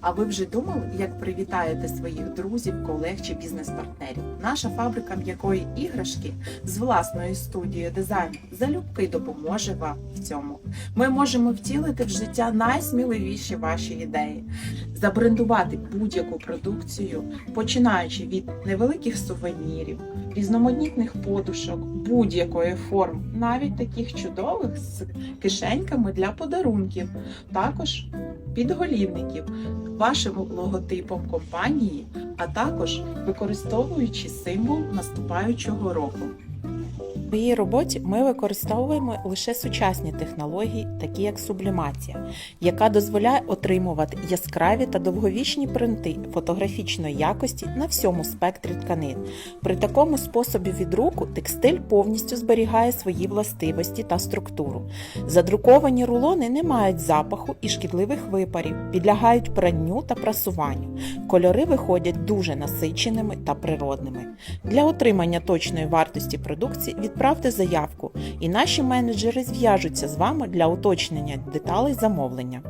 А ви вже думали, як привітаєте своїх друзів, колег чи бізнес-партнерів? Наша фабрика м'якої іграшки з власною студією дизайну залюбки допоможе вам в цьому. Ми можемо втілити в життя найсміливіші ваші ідеї, забрендувати будь-яку продукцію, починаючи від невеликих сувенірів, різноманітних подушок, будь-якої форми, навіть таких чудових з кишеньками для подарунків, також підголівників, вашим логотипом компанії, а також використовуючи символ наступаючого року. В своїй роботі ми використовуємо лише сучасні технології, такі як сублімація, яка дозволяє отримувати яскраві та довговічні принти фотографічної якості на всьому спектрі тканин. При такому способі відруку текстиль повністю зберігає свої властивості та структуру. Задруковані рулони не мають запаху і шкідливих випарів, підлягають пранню та прасуванню. Кольори виходять дуже насиченими та природними. Для отримання точної вартості продукції відправте заявку, і наші менеджери зв'яжуться з вами для уточнення деталей замовлення.